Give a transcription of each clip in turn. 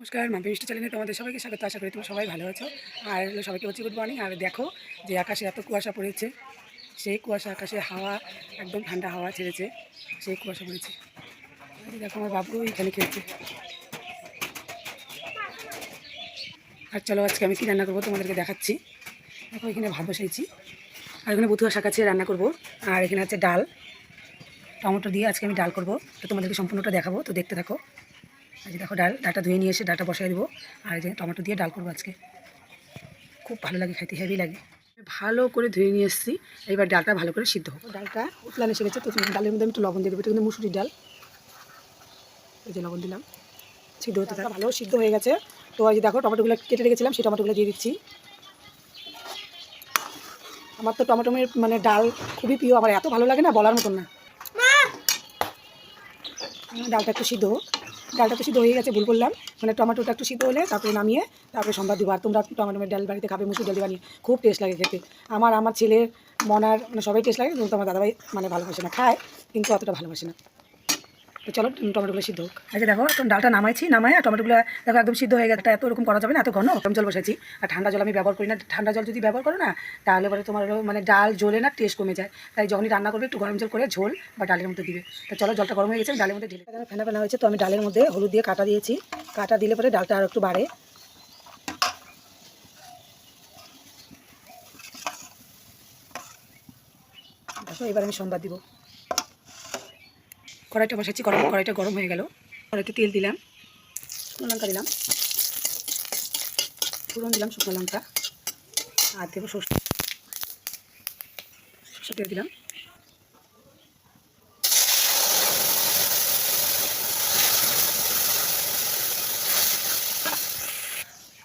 নমস্কার মাম্পি মিষ্টি চ্যানেলে তোমাদের সবাইকে স্বাগত। আশা করি তোমরা সবাই ভালো আছো। আর সবাইকে বলছি গুড মর্নিং আর দেখো যে আকাশে এত কুয়াশা পড়েছে, সেই কুয়াশা আকাশে হাওয়া, একদম ঠান্ডা হাওয়া ছেড়েছে, সেই কুয়াশা পড়েছে। দেখো আমার বাবু এখানে খেয়েছে আর চলো আজকে আমি কী রান্না করব তোমাদেরকে দেখাচ্ছি। দেখো এখানে ভাত বসাইছি। আর এখানে বুথুয়া শাক আছে, রান্না করব। আর এখানে আছে ডাল। টমেটো দিয়ে আজকে আমি ডাল করব। তো তোমাদেরকে সম্পূর্ণটা দেখাবো, তো দেখতে থাকো। আজ দেখো ডাল ডালটা ধুয়ে নিয়ে এসে ডালটা বসাই দেবো। আর এই যে টমেটো দিয়ে ডাল করব আজকে। খুব ভালো লাগে খাইতে হেভি লাগে। ভালো করে ধুয়ে নিয়ে এসেছি। এবার ডালটা ভালো করে সিদ্ধ হোক ডালটা উতলান এসে গেছে তো ডালের মধ্যে আমি একটু লবণ দিয়ে দেবো। এটা কিন্তু মুসুরির ডাল। এই যে লবণ দিলাম। সিদ্ধ হতে থাকা। ভালো সিদ্ধ হয়ে গেছে। তো এই যে দেখো টমেটোগুলো কেটে রেখেছিলাম সেই টমেটোগুলো দিয়ে দিচ্ছি। আমার তো টমেটোমের মানে ডাল খুবই প্রিয়। আমার এত ভালো লাগে না বলার মতন না। ডালটা একটু সিদ্ধ হোক। ডালটা তো সিদ্ধ হয়ে গেছে, ভুল করলাম। মানে টমেটোটা একটু সিদ্ধ হলে তারপরে নামিয়ে তারপরে সম্বাদ দিব। আর তোমরা টমেটোমের ডাল বাড়িতে খাবে, মুসুর ডাল বানিয়ে, খুব টেস্ট লাগে খেতে। আমার আমার ছেলের, মনার মানে সবাই টেস্ট লাগে, কিন্তু আমার দাদাভাই মানে ভালোবাসে না, খায়, কিন্তু অতটা ভালোবাসে না। তো চলো টমেটোগুলো সিদ্ধ হোক। আচ্ছা দেখো, এখন ডালটা নামাইছি নামাই আর টমেটোগুলো দেখো, একদম সিদ্ধ হয়ে গেছে। এত ওরকম করা যাবে না, এত ঘন। গরম জল বসেছি আর ঠান্ডা জল আমি ব্যবহার করি না। ঠান্ডা জল যদি ব্যবহার করো না, তাহলে পরে তোমার মানে ডাল জ্বলে না টেস্ট কমে যায়। তাই যখনই রান্না করবে, একটু গরম জল করে ঝোল বা ডালের মধ্যে দিবে। তো চলো, জলটা গরম হয়ে গেছে ডালের মধ্যে ঢেলে ফেনা ফেনা হয়েছে, তো আমি ডালের মধ্যে হলুদ দিয়ে কাটা দিয়েছি। কাটা দিলে পরে ডালটা আরও একটু বাড়ে। এবার আমি সোমবার দিব। কড়াইটা বসাচ্ছি, গরম কড়াইটা গরম হয়ে গেল। কড়াইতে তেল দিলাম, শুকনো লঙ্কা দিলাম। ফোড়ন দিলাম শুকনো লঙ্কা। আর দেবো সর্ষে। সর্ষে তেল দিলাম।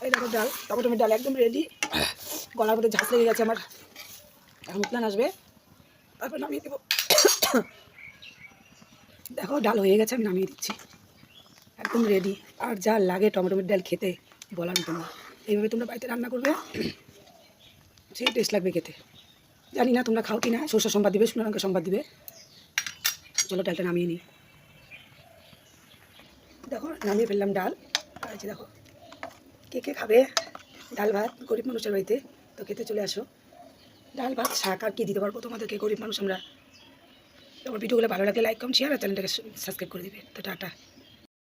এই দেখো ডাল টমেটোমের ডাল একদম রেডি গলার মধ্যে ঝাঁস লেগে গেছে আমার। এখন উতলান আসবে। তারপর নামিয়ে দেবো। দেখো, ডাল হয়ে গেছে, আমি নামিয়ে দিচ্ছি। একদম রেডি আর যা লাগে টমেটোমের ডাল খেতে, বলার মতো এইভাবে তোমরা বাড়িতে রান্না করবে, সেই টেস্ট লাগবে খেতে। জানি না তোমরা খাও কি না সরষা সম্বাদ দিবে লঙ্কা সম্বাদ দিবে। চলো ডালটা নামিয়ে নিই। দেখো, নামিয়ে ফেললাম ডাল। আর দেখো, কে কে খাবে? ডাল ভাত, গরিব মানুষের বাড়িতে। তো খেতে চলে আসো। ডাল, ভাত, শাক, আর কী দিতে পারব তোমাদেরকে, গরিব মানুষ আমরা? আমার ভিডিওগুলো ভালো লাগলে লাইক কম শেয়ার আর চ্যানেলটাকে সাবস্ক্রাইব করে দিবে। তো টাটা।